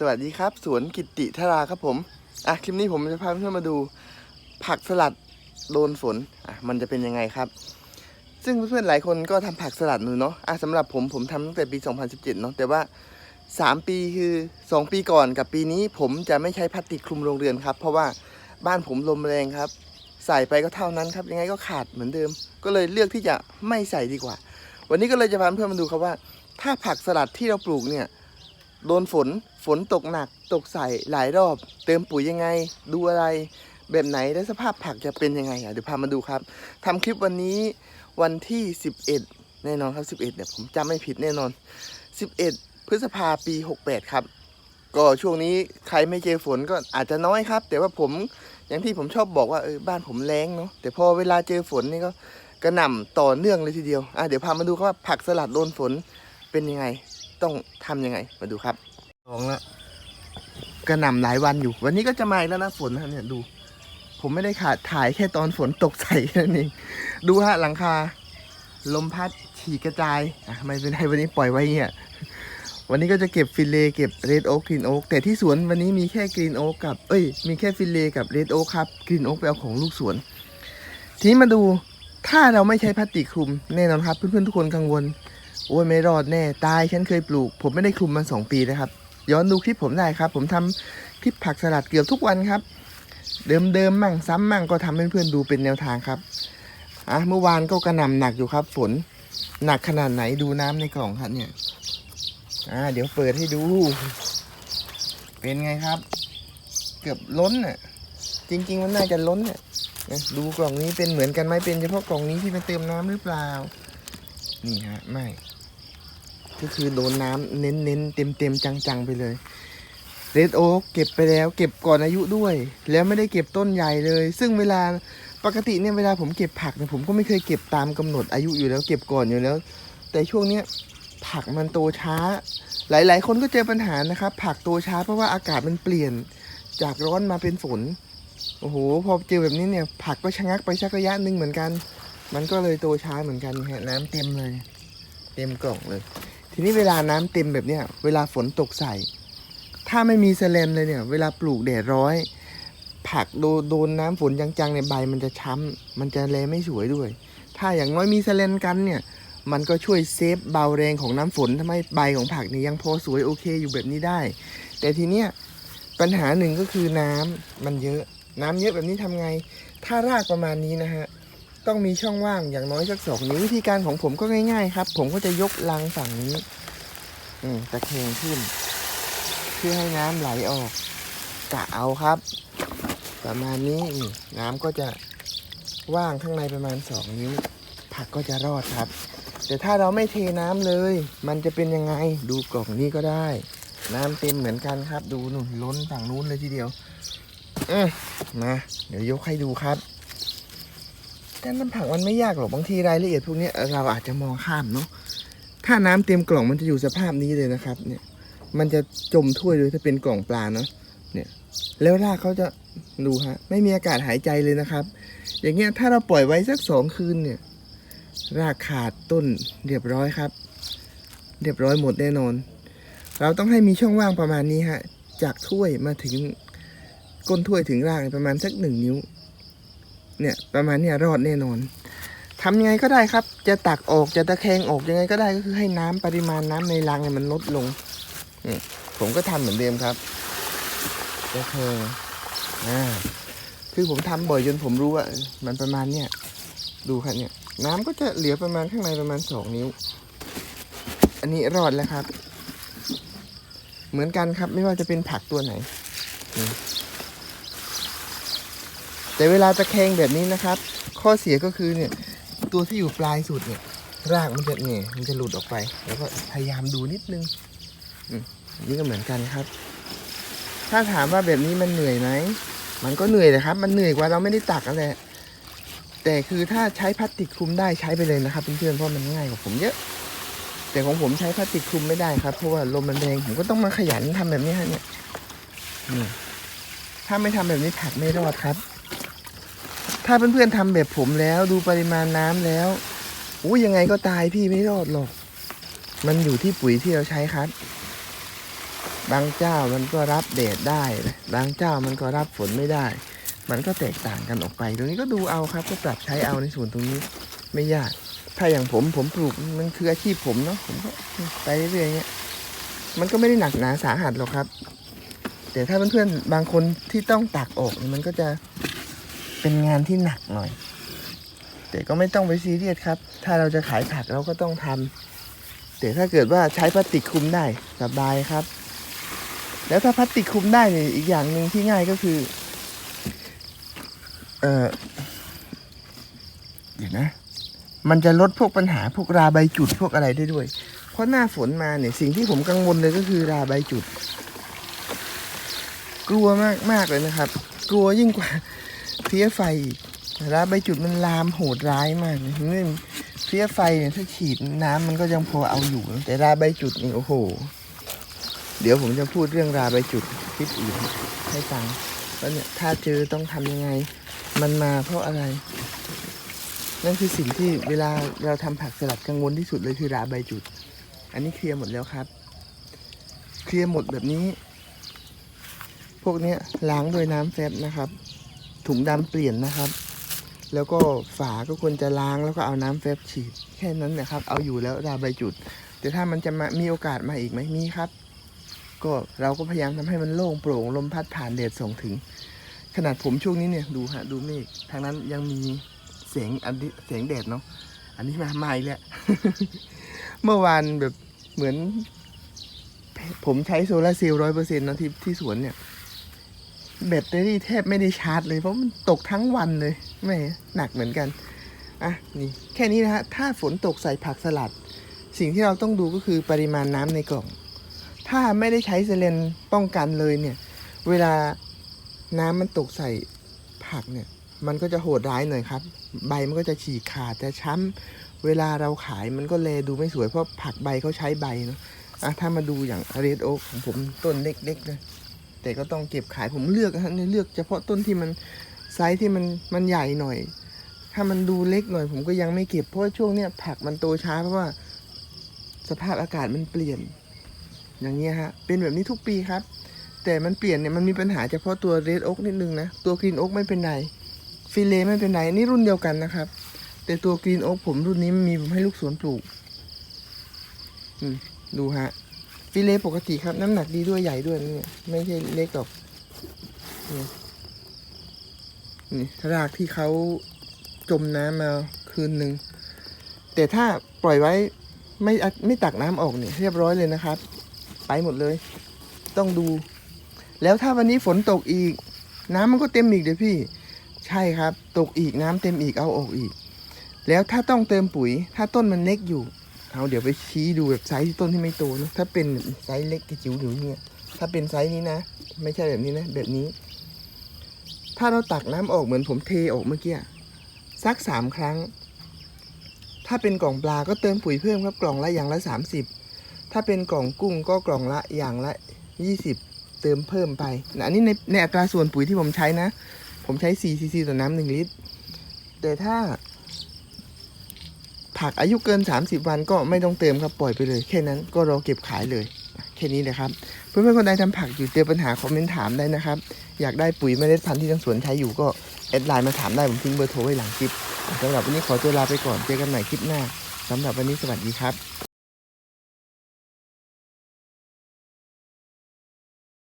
สวัสดีครับ สวนกิติธราครับผม อะคลิปนี้ผมจะพาเพื่อนมาดู ผักสลัดโดนฝน อะมันจะเป็นยังไงครับ ซึ่งเพื่อนๆหลายคนก็ทำผักสลัดมือเนาะ อะสำหรับผมผมทำตั้งแต่ปี 2017 เนาะแต่ว่า 3 ปีคือ 2 ปีก่อนกับปีนี้ ผมจะไม่ใช้พลาสติกคลุมโรงเรือนครับ เพราะว่าบ้านผมลมแรงครับ ใส่ไปก็เท่านั้นครับ ยังไงก็ขาดเหมือนเดิม ก็เลยเลือกที่จะไม่ใส่ดีกว่า วันนี้ก็เลยจะพาเพื่อนมาดูครับว่า ถ้าผักสลัดที่เราปลูกเนี่ย โดนฝนฝนตกหนัก ตกใส่หลายรอบ เติมปุ๋ยยังไง ดูอะไร แบบไหนและสภาพผักจะเป็นยังไงอะเดี๋ยวพามาดูครับทำคลิปวันนี้วันที่ 11 แน่นอนครับ 11เนี่ยผมจำไม่ผิดแน่นอน 11 พฤษภาปี 68 ครับ ก็ช่วงนี้ใครไม่เจอฝนก็อาจจะน้อยครับ แต่ว่าผมอย่างที่ผมชอบบอกว่าเออบ้านผมแรงเนาะแต่พอเวลาเจอฝนนี่ก็กระหน่ำต่อเนื่องเลยทีเดียวอะเดี๋ยวพามาดูครับว่าผักสลัดโดนฝนเป็นยังไง ต้องทำยังไง มาดูครับลองละกระหน่ำหลายวันอยู่ วันนี้ก็จะมาอีกแล้วนะฝนนะเนี่ยดู ผมไม่ได้ขาดถ่ายแค่ตอนฝนตกใส่แค่นั้นเองดูฮะหลังคา ลมพัดฉีกกระจายอะไม่เป็นไรวันนี้ปล่อยไว้เงี้ยวันนี้ก็จะเก็บฟิลเลเก็บเรดโอ๊กกรีนโอ๊กแต่ที่สวนวันนี้มีแค่กรีนโอ๊กกับเอ้ยมีแค่ฟิลเลกับเรดโอ๊กครับกรีนโอ๊กไปเอาของลูกสวน ทีนี้มาดูถ้าเราไม่ใช้พลาสติกคลุมแน่นอนครับ เพื่อนๆทุกคนกังวล โอ้ยไม่รอดแน่ตายฉันเคยปลูก ผมไม่ได้คลุมมาสองปีนะครับ ย้อนดูคลิปผมได้ครับ ผมทำคลิปผักสลัดเกือบทุกวันครับ เดิมๆมั่งซ้ำมั่งก็ทำให้เพื่อนดูเป็นแนวทางครับอะเมื่อวานก็กระหน่ำหนักอยู่ครับ ฝนหนักขนาดไหนดูน้ำในกล่องครับเนี่ยอ่าเดี๋ยวเปิดให้ดู เป็นไงครับ เกือบล้นอะ จริง ๆ มันน่าจะล้นอะนะดูกล่องนี้เป็นเหมือนกันไหมเป็นเฉพาะกล่องนี้ที่มันเติมน้ำหรือเปล่า นี่ฮะ ไม่ ก็คือโดนน้ำเน้นเน้นเต็มเต็มๆจังๆไปเลยเรดโอ๊กเก็บไปแล้ว เก็บก่อนอายุด้วย แล้วไม่ได้เก็บต้นใหญ่เลย ซึ่งเวลาปกติเนี่ยเวลาผมเก็บผักเนี่ยผมก็ไม่เคยเก็บตามกำหนดอายุอยู่แล้วเก็บก่อนอยู่แล้ว แต่ช่วงเนี้ยผักมันโตช้า หลายๆ คนก็เจอปัญหานะครับ ผักโตช้าเพราะว่าอากาศมันเปลี่ยนจากร้อนมาเป็นฝนโอ้โหพอเจอแบบนี้เนี่ย ผักก็ชะงักไปสักระยะหนึ่งเหมือนกัน มันก็เลยโตช้าเหมือนกันฮะน้ำเต็มเลย เต็มกล่องเลย ทีนี้เวลาน้ำเต็มแบบเนี้ยเวลาฝนตกใส่ ถ้าไม่มีแสลนเลยเนี่ย เวลาปลูกแดดร้อย ผักโดนโดนน้ำฝนจังๆในใบมันจะช้ำมันจะแลไม่สวยด้วย ถ้าอย่างน้อยมีแสลนกันเนี่ย มันก็ช่วยเซฟเบาแรงของน้ำฝนทำให้ใบของผักเนี่ยยังพอสวยโอเคอยู่แบบนี้ได้ แต่ทีเนี้ยปัญหาหนึ่งก็คือน้ำมันเยอะ น้ำเยอะแบบนี้ทำไง ถ้ารากประมาณนี้นะฮะ ต้องมีช่องว่างอย่างน้อยสักสองนิ้ววิธีการของผมก็ง่าย ๆ ครับ ผมก็จะยกลังฝั่งนี้อืมตะแคงขึ้น เพื่อให้น้ำไหลออกกะเอาครับ ประมาณนี้นี่น้ำก็จะว่างข้างในประมาณสองนิ้ว ผักก็จะรอดครับ แต่ถ้าเราไม่เทน้ำเลย มันจะเป็นยังไงดูกล่องนี้ก็ได้ น้ำเต็มเหมือนกันครับ ดูนู่นล้นฝั่งนู้นเลยทีเดียวอืมมาเดี๋ยวยกให้ดูครับ การทำผักมันไม่ยากหรอกบางทีรายละเอียดพวกนี้เราอาจจะมองข้ามเนาะถ้าน้ำเต็มกล่องมันจะอยู่สภาพนี้เลยนะครับ เนี่ย มันจะจมถ้วยเลยถ้าเป็นกล่องปลาเนาะเนี่ย แล้วรากเขาจะดูฮะไม่มีอากาศหายใจเลยนะครับ อย่างเงี้ยถ้าเราปล่อยไว้สักสองคืนเนี่ย รากขาดต้นเรียบร้อยครับ เรียบร้อยหมดแน่นอน เราต้องให้มีช่องว่างประมาณนี้ฮะจากถ้วยมาถึงก้นถ้วยถึงรากประมาณสักหนึ่งนิ้ว เนี่ยประมาณเนี้ยรอดแน่นอนทำยังไงก็ได้ครับ จะตักออกจะตะแคงออกยังไงก็ได้ก็คือให้น้ำปริมาณน้ำในรังเนี่ยมันลดลงนี่ผมก็ทำเหมือนเดิมครับตะแคงอ่าคือผมทำบ่อยจนผมรู้ว่า มันประมาณเนี้ยดูครับเนี่ย น้ำก็จะเหลือประมาณข้างในประมาณสองนิ้ว อันนี้รอดแล้วครับ เหมือนกันครับไม่ว่าจะเป็นผักตัวไหน แต่เวลาตะแคงแบบนี้นะครับ ข้อเสียก็คือเนี่ยตัวที่อยู่ปลายสุดเนี่ย รากมันจะเนี่ยมันจะหลุดออกไป แล้วก็พยายามดูนิดนึงอนี่ก็เหมือนกันครับ ถ้าถามว่าแบบนี้มันเหนื่อยไหมมันก็เหนื่อยนะครับ มันเหนื่อยกว่าเราไม่ได้ตักนั่นแต่คือถ้าใช้พลาสติกคลุมได้ใช้ไปเลยนะครับเพื่อนๆเพราะมันง่ายกว่าผมเยอะ แต่ของผมใช้พลาสติกคลุมไม่ได้ครับเพราะว่าลมมันแรงผมก็ต้องมาขยันทำแบบนี้ฮะเนี่ยถ้าไม่ทำแบบนี้ผักไม่รอดครับ ถ้าเพื่อนๆทำแบบผมแล้วดูปริมาณน้ำแล้วอู้ยังไงก็ตายพี่ไม่รอดหรอก มันอยู่ที่ปุ๋ยที่เราใช้ครับ บางเจ้ามันก็รับแดดได้ บางเจ้ามันก็รับฝนไม่ได้ มันก็แตกต่างกันออกไป ตรงนี้ก็ดูเอาครับ ก็ปรับใช้เอาในส่วนตรงนี้ไม่ยาก ถ้าอย่างผมผมปลูกมันคืออาชีพผมเนาะผมก็ไปเรื่อยๆเงี้ย มันก็ไม่ได้หนักหนาสาหัสหรอกครับ แต่ถ้าเพื่อนๆบางคนที่ต้องตักออกมันก็จะ เป็นงานที่หนักหน่อย แต่ก็ไม่ต้องไปซีเรียสครับ ถ้าเราจะขายผักเราก็ต้องทำแต่ถ้าเกิดว่าใช้พลาสติกคุมได้สบายครับ แล้วถ้าพลาสติกคุมได้เนี่ยอีกอย่างหนึ่งที่ง่ายก็คือ เออเดี๋ยวนะ มันจะลดพวกปัญหาพวกราใบจุดพวกอะไรได้ด้วย เพราะหน้าฝนมาเนี่ยสิ่งที่ผมกังวลเลยก็คือราใบจุด กลัวมากมากเลยนะครับ กลัวยิ่งกว่า เพี้ยไฟอีกราใบจุดมันลามโหดร้ายมากเลยนี่เพี้ยไฟเนี่ยถ้าฉีดน้ำมันก็ยังพอเอาอยู่ แต่ราใบจุดนี่โอ้โห เดี๋ยวผมจะพูดเรื่องราใบจุดคลิปอื่นให้ฟังว่าเนี่ยถ้าเจอต้องทำยังไง มันมาเพราะอะไร นั่นคือสิ่งที่เวลาเราทำผักสลัดกังวลที่สุดเลยคือราใบจุด อันนี้เคลียร์หมดแล้วครับ เคลียร์หมดแบบนี้ พวกนี้ล้างด้วยน้ำแฟบนะครับ ถุงดำเปลี่ยนนะครับ แล้วก็ฝาก็ควรจะล้างแล้วก็เอาน้ำแฟบฉีด แค่นั้นนะครับ เอาอยู่แล้วราใบจุด แต่ถ้ามันจะมามีโอกาสมาอีกไหมมีครับ ก็เราก็พยายามทำให้มันโล่งโปร่งลมพัดผ่านแดดส่งถึง ขนาดผมช่วงนี้เนี่ยดูฮะดูเมฆทางนั้นยังมีเสียงอันนี้เสียงแดดเนาะอันนี้มาใหม่แล้วเมื่อวานแบบเหมือน ผมใช้โซลาร์เซลล์ร้อยเปอร์เซ็นต์นะที่ที่สวนเนี่ย แบตเตอรี่แทบไม่ได้ชาร์จเลยเพราะมันตกทั้งวันเลยไม่หนักเหมือนกันอะนี่แค่นี้นะฮะถ้าฝนตกใส่ผักสลัด สิ่งที่เราต้องดูก็คือปริมาณน้ำในกล่อง ถ้าไม่ได้ใช้เซเลนป้องกันเลยเนี่ย เวลาน้ำมันตกใส่ผักเนี่ย มันก็จะโหดร้ายหน่อยครับ ใบมันก็จะฉีกขาดจะช้ำเวลาเราขายมันก็แลดูไม่สวยเพราะผักใบเขาใช้ใบเนาะอะถ้ามาดูอย่างเรดโอ๊กของผมต้นเล็กๆเลย แต่ก็ต้องเก็บขายผมเลือกนะฮะเลือกเฉพาะต้นที่มันไซส์ที่มันมันใหญ่หน่อย ถ้ามันดูเล็กหน่อย ผมก็ยังไม่เก็บเพราะช่วงเนี้ยผักมันโตช้าเพราะว่า สภาพอากาศมันเปลี่ยน อย่างเงี้ยฮะเป็นแบบนี้ทุกปีครับ แต่มันเปลี่ยนเนี่ยมันมีปัญหาเฉพาะตัวเรดโอ๊กนิดนึงนะตัวกรีนโอ๊กไม่เป็นไรฟิเลไม่เป็นไรนี่รุ่นเดียวกันนะครับ แต่ตัวกรีนโอ๊กผมรุ่นนี้มีผมให้ลูกสวนปลูก อืม ดูฮะ ฟิเลปกติครับ น้ำหนักดีด้วยใหญ่ด้วยนี่ไม่ใช่เล็กหรอกนี่นี่รากที่เขาจมน้ำมาคืนหนึ่งแต่ถ้าปล่อยไว้ไม่ไม่ตักน้ำออกเนี่ยเรียบร้อยเลยนะครับ ไปหมดเลย ต้องดู แล้วถ้าวันนี้ฝนตกอีก น้ำมันก็เต็มอีกเดี๋ยวพี่ ใช่ครับ ตกอีกน้ำเต็มอีกเอาออกอีก แล้วถ้าต้องเติมปุ๋ย ถ้าต้นมันเล็กอยู่ เอาเดี๋ยวไปชี้ดูแบบไซส์ต้นที่ไม่โตนะถ้าเป็นไซส์เล็กกระจิ๋วหรือเนี่ยถ้าเป็นไซส์นี้นะ ไม่ใช่แบบนี้นะ แบบนี้ ถ้าเราตักน้ำออกเหมือนผมเทออกเมื่อกี้สักสามครั้ง ถ้าเป็นกล่องปลาก็เติมปุ๋ยเพิ่มครับกล่องละอย่างละสามสิบถ้าเป็นกล่องกุ้งก็กล่องละอย่างละยี่สิบเติมเพิ่มไปนะอันนี้ในในอัตราส่วนปุ๋ยที่ผมใช้นะ ผมใช้4ซีซีต่อน้ำหนึ่งลิตร แต่ถ้า ผักอายุเกิน 30 วันก็ไม่ต้องเติมครับปล่อยไปเลย แค่นั้นก็รอเก็บขายเลย แค่นี้เลยครับเพื่อนๆคนใดทำผักอยู่เจอปัญหาคอมเมนต์ถามได้นะครับ อยากได้ปุ๋ยเมล็ดพันธุ์ที่ทางสวนใช้อยู่ก็แอดไลน์มาถามได้ผมทิ้งเบอร์โทรไว้หลังคลิปสำหรับวันนี้ขอตัวลาไปก่อนเจอกันใหม่คลิปหน้าสำหรับวันนี้สวัสดีครับ